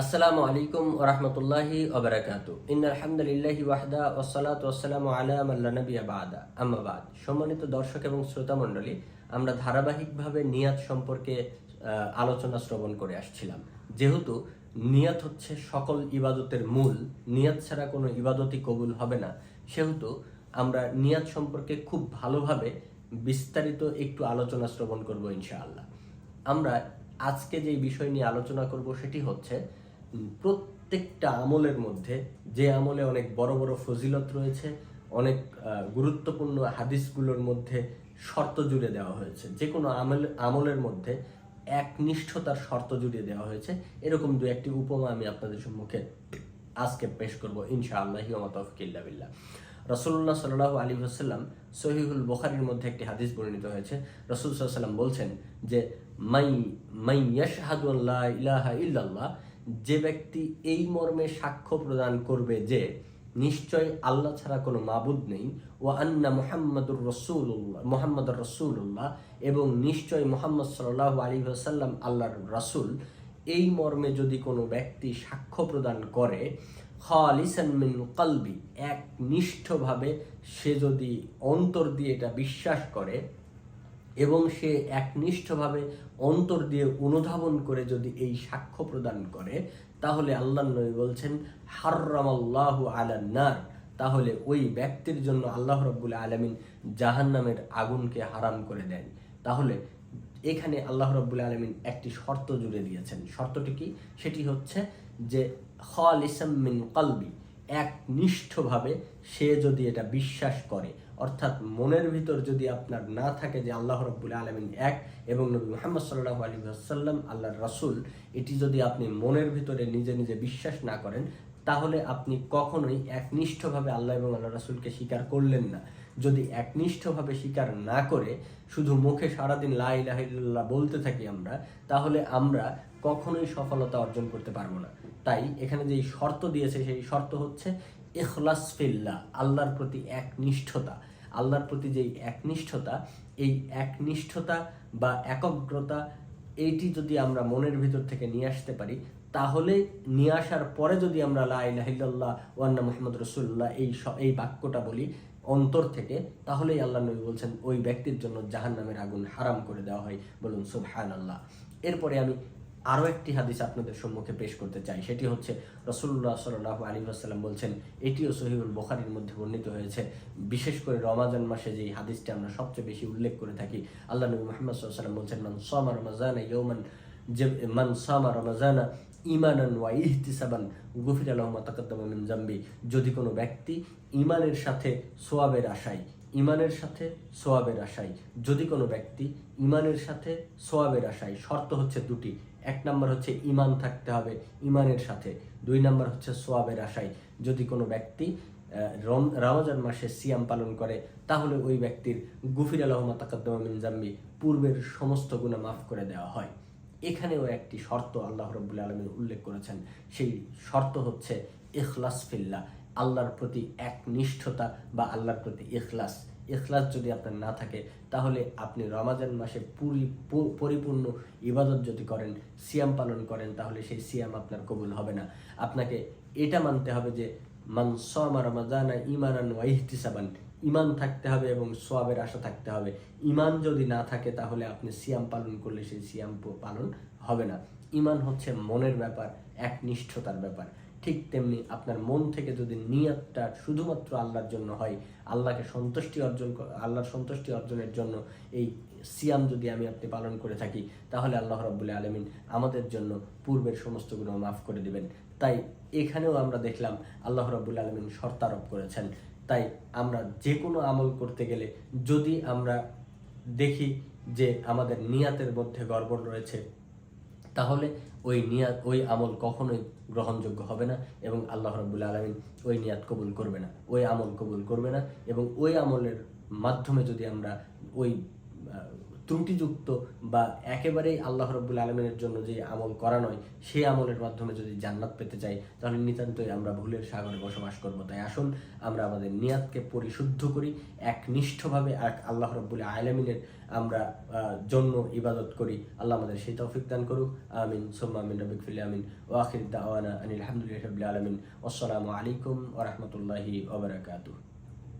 আসসালামু আলাইকুম ওরহমতুল্লাহি ওবরাকাত ইন্নাল হামদুলিল্লাহি ওয়াহদা ওয়াসসালাত ওয়াসসালামু আলা মাল্লা নবিয়া বাদা। আম্মা বাদ। সম্মানিত দর্শক এবং শ্রোতা মণ্ডলী, আমরা ধারাবাহিকভাবে নিয়াত সম্পর্কে আলোচনা শ্রবণ করে আসছিলাম। যেহেতু নিয়াত হচ্ছে সকল ইবাদতের মূল, নিয়াত ছাড়া কোনো ইবাদতই কবুল হবে না। সেহেতু আমরা নিয়াত সম্পর্কে খুব ভালোভাবে বিস্তারিত একটু আলোচনা শ্রবণ করব ইনশাআল্লাহ। আমরা আজকে যে বিষয় নিয়ে আলোচনা করব সেটি হচ্ছে প্রত্যেকটা আমলের মধ্যে যে আমলে অনেক বড় বড় ফজিলত রয়েছে, অনেক গুরুত্বপূর্ণ হাদিসগুলোর মধ্যে শর্ত জুড়ে দেওয়া হয়েছে। যে কোনো আমল, আমলের মধ্যে একনিষ্ঠতার শর্ত জুড়ে দেওয়া হয়েছে। এরকম দু একটি উপমা আমি আপনাদের সম্মুখে আজকে পেশ করব, ইনশাআল্লাহ তফকিল্লা বিল্লাহ। রসুল্লাহ সাল্লাহ আলী হাসাল্লাম সহিহুল বুখারির মধ্যে একটি হাদিস বর্ণিত হয়েছে। রসুল সাল্লাম বলছেন যে, মাই মাই ইয়াশহাদু আল্লাহ ইলাহা ইল্লাল্লাহ যে ব্যক্তি এই মর্মে সাক্ষ্য প্রদান করবে যে নিশ্চয় আল্লাহ ছাড়া কোনো মাবুদ নেই ও আন্না মোহাম্মদুর রসুল্লাহ মোহাম্মদুর রসুল্লাহ এবং নিশ্চয় মোহাম্মদ সাল্লাহ আলী সাল্লাম আল্লাহর রাসূল, এই মর্মে যদি কোনো ব্যক্তি সাক্ষ্য প্রদান করে, খালিসান মিন কলবি, একনিষ্ঠভাবে সে যদি অন্তর দিয়ে এটা বিশ্বাস করে এবং সে একনিষ্ঠভাবে অন্তর দিয়ে অনুধাবন করে যদি এই সাক্ষ্য প্রদান করে, তাহলে আল্লাহ নবী বলছেন, হার্রামাল্লাহ আলান্নার তাহলে ওই ব্যক্তির জন্য আল্লাহ রব্বুল আলমিন জাহান্নামের আগুনকে হারাম করে দেন। তাহলে এখানে আল্লাহ রব্বুল আলমিন একটি শর্ত জুড়ে দিয়েছেন। শর্তটি কি? সেটি হচ্ছে যে, খালিসাম মিন কলবি, একনিষ্ঠভাবে সে যদি এটা বিশ্বাস করে অর্থাৎ মনের ভিতর যদি আপনার না থাকে যে আল্লাহ রব্বুল আলমিন এক এবং নবী মোহাম্মদ সাল্লাহ আলী আসাল্লাম আল্লাহর রাসূল, এটি যদি আপনি মনের ভিতরে নিজে নিজে বিশ্বাস না করেন, তাহলে আপনি কখনোই একনিষ্ঠভাবে আল্লাহ এবং আল্লাহ রাসূলকে স্বীকার করলেন না। যদি একনিষ্ঠভাবে স্বীকার না করে শুধু মুখে সারাদিন লা ইলাহা ইল্লাল্লাহ বলতে থাকি আমরা, তাহলে আমরা কখনোই সফলতা অর্জন করতে পারব না। তাই এখানে যেই শর্ত দিয়েছে, সেই শর্ত হচ্ছে ইখলাস ফিল্লাহ, আল্লাহর প্রতি একনিষ্ঠতা। আল্লাহর প্রতি যেই একনিষ্ঠতা, এই একনিষ্ঠতা বা একগ্রতা, এইটি যদি আমরা মনের ভিতর থেকে নিয়ে আসতে পারি, তাহলে নিয়ে আসার পরে যদি আমরা লা ইলাহা ইল্লাল্লাহ ওয়ান্না মুহাম্মদ রসুল্লাহ এই এই বাক্যটা বলি অন্তর থেকে, তাহলেই আল্লাহ নবী বলছেন, ওই ব্যক্তির জন্য জাহান্নামের আগুন হারাম করে দেওয়া হয়। বলুন সুবহান আল্লাহ এরপরে আমি আরও একটি হাদিস আপনাদের সম্মুখে পেশ করতে চাই। সেটি হচ্ছে রসুল্লাহ সাল্লাহ আলী আসাল্লাম বলছেন, এটিও সহিউল বুখারীর মধ্যে বর্ণিত হয়েছে। বিশেষ করে রমাজান মাসে যেই হাদিসটা আমরা সবচেয়ে বেশি উল্লেখ করে থাকি, আল্লাহ নবী মোহাম্মদ সাল্লাম বলছেন, মান সামা রমাজান ইয়ৌমান যে, মান সামা রমাজানা ইমানান ওয়া ইহতিসাবান গুফির আলহমা জাম্বি। যদি কোনো ব্যক্তি ইমানের সাথে সোয়াবের আশায় ইমানের সাথে সোয়াবের আশায়, যদি কোনো ব্যক্তি ইমানের সাথে সোয়াবের আশায়, শর্ত হচ্ছে দুটি এক নম্বর হচ্ছে ইমান থাকতে হবে ইমানের সাথে। দুই নম্বর হচ্ছে সোয়াবের আশায়। যদি কোনো ব্যক্তি রম- রমজান মাসে সিয়াম পালন করে, তাহলে ওই ব্যক্তির গুফির আলহমা তাকাদ্দামা মিন জাম্বি পূর্বের সমস্ত গুণা মাফ করে দেওয়া হয়। এখানেও একটি শর্ত আল্লাহ রব্বুল আলমী উল্লেখ করেছেন। সেই শর্ত হচ্ছে ইখলাস ফিল্লা আল্লাহর প্রতি একনিষ্ঠতা বা আল্লাহর প্রতি ইখলাস। ইখলাস যদি আপনার না থাকে, তাহলে আপনি রমাজান মাসে পুরি পরিপূর্ণ ইবাদত যদি করেন, সিয়াম পালন করেন, তাহলে সেই সিয়াম আপনার কবুল হবে না। আপনাকে এটা মানতে হবে যে, মান সামা রমাজানা ইমানান ওয়া ইহতিসাবান, ইমান থাকতে হবে এবং সোয়াবের আশা থাকতে হবে। ইমান যদি না থাকে, তাহলে আপনি সিয়াম পালন করলে সেই সিয়াম পালন হবে না। ইমান হচ্ছে মনের ব্যাপার, একনিষ্ঠতার ব্যাপার। ঠিক তেমনি আপনার মন থেকে যদি নিয়তটা শুধুমাত্র আল্লাহর জন্য হয়, আল্লাহকে সন্তুষ্টি অর্জন আল্লাহর সন্তুষ্টি অর্জনের জন্য এই সিয়াম যদি আমি আপনি পালন করে থাকি, তাহলে আল্লাহ রব্বুল্লাহ আলমিন আমাদের জন্য পূর্বের সমস্ত গুণ মাফ করে দিবেন। তাই এখানেও আমরা দেখলাম আল্লাহ রব্বুল্লাহ আলমিন শর্তারোপ করেছেন। তাই আমরা যে কোনো আমল করতে গেলে যদি আমরা দেখি যে আমাদের নিয়াতের মধ্যে গড়বড় রয়েছে তাহলে ওই নিয়াত, ওই আমল কখনোই গ্রহণযোগ্য হবে না এবং আল্লাহ রব্বুল আলমিন ওই নিয়াত কবুল করবে না, ওই আমল কবুল করবে না এবং ওই আমলের মাধ্যমে যদি আমরা ওই ত্রুটিযুক্ত বা একেবারেই আল্লাহ রব্বুল আলমিনের জন্য যে আমল করা নয়, সেই আমলের মাধ্যমে যদি জান্নাত পেতে চাই, তাহলে নিতান্তই আমরা ভুলের সাগরে বসবাস করব। তাই আসুন, আমরা আমাদের নিয়াতকে পরিশুদ্ধ করি, একনিষ্ঠভাবে এক আল্লাহ রব্বুল আলমিনের আমরা জন্য ইবাদত করি। আল্লাহ আমাদের সেই তৌফিক দান করুক। আমিন। সুম্মা আমিন রবিক ফিল ওয়াখির দাওয়ানা আনিল আলহামদুলিল্লাহ আলামিন। আসসালামু আলাইকুম ওয়া রাহমাতুল্লাহি ওয়া বারাকাতুহু।